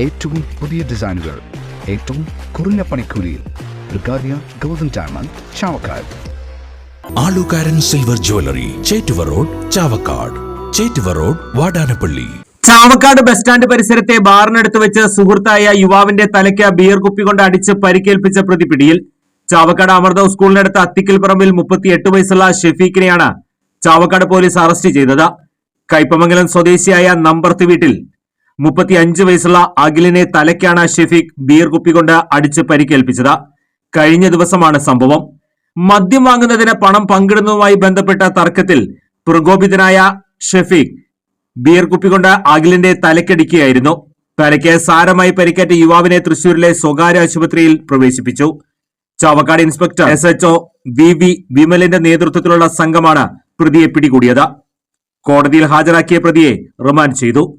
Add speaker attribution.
Speaker 1: ഏറ്റവും പുതിയ ഡിസൈനുകൾ ഏറ്റവും കുറഞ്ഞ പണിക്കൂലിയിൽ golden diamond Chavakkad.
Speaker 2: Alukaran silver jewellery Chettuva road Chavakkad. Chettuva road Vadanappally.
Speaker 3: Chavakkad bus stand പരിസരത്തെ ബാറിനടുത്ത് വെച്ച് സുഹൃത്തായ യുവാവിന്റെ തലയ്ക്ക് ബിയർ കുപ്പി കൊണ്ട് അടിച്ച് പരിക്കേൽപ്പിച്ച പ്രതി പിടിയിൽ ചാവക്കാട് അമൃത സ്കൂളിനടുത്ത് അത്തിക്കൽ പറമ്പിൽ മുപ്പത്തിയെട്ട് വയസ്സുള്ള ഷെഫീഖിനെയാണ് ചാവക്കാട് പോലീസ് അറസ്റ്റ് ചെയ്തത്. കൈപ്പമംഗലം സ്വദേശിയായ നമ്പർത്ത് വീട്ടിൽ മുപ്പത്തിയഞ്ച് വയസ്സുള്ള അഖിലിനെ തലയ്ക്കാണ് ഷെഫീഖ് ബിയർ കുപ്പികൊണ്ട് അടിച്ച് പരിക്കേൽപ്പിച്ചത്. കഴിഞ്ഞ ദിവസമാണ് സംഭവം. മദ്യം വാങ്ങുന്നതിന് പണം പങ്കിടുന്നതുമായി ബന്ധപ്പെട്ട തർക്കത്തിൽ പ്രകോപിതനായ ഷെഫീഖ് ബിയർ കുപ്പികൊണ്ട് അഖിലിന്റെ തലക്കടിക്കുകയായിരുന്നു തലയ്ക്ക് സാരമായി പരിക്കേറ്റ യുവാവിനെ തൃശൂരിലെ സ്വകാര്യ ആശുപത്രിയിൽ പ്രവേശിപ്പിച്ചു. Chavakkad inspector S HO V V വിമലിന്റെ നേതൃത്വത്തിലുള്ള സംഘമാണ് പ്രതിയെ പിടികൂടിയത്. കോടതിയിൽ ഹാജരാക്കിയ പ്രതിയെ റിമാൻഡ് ചെയ്തു.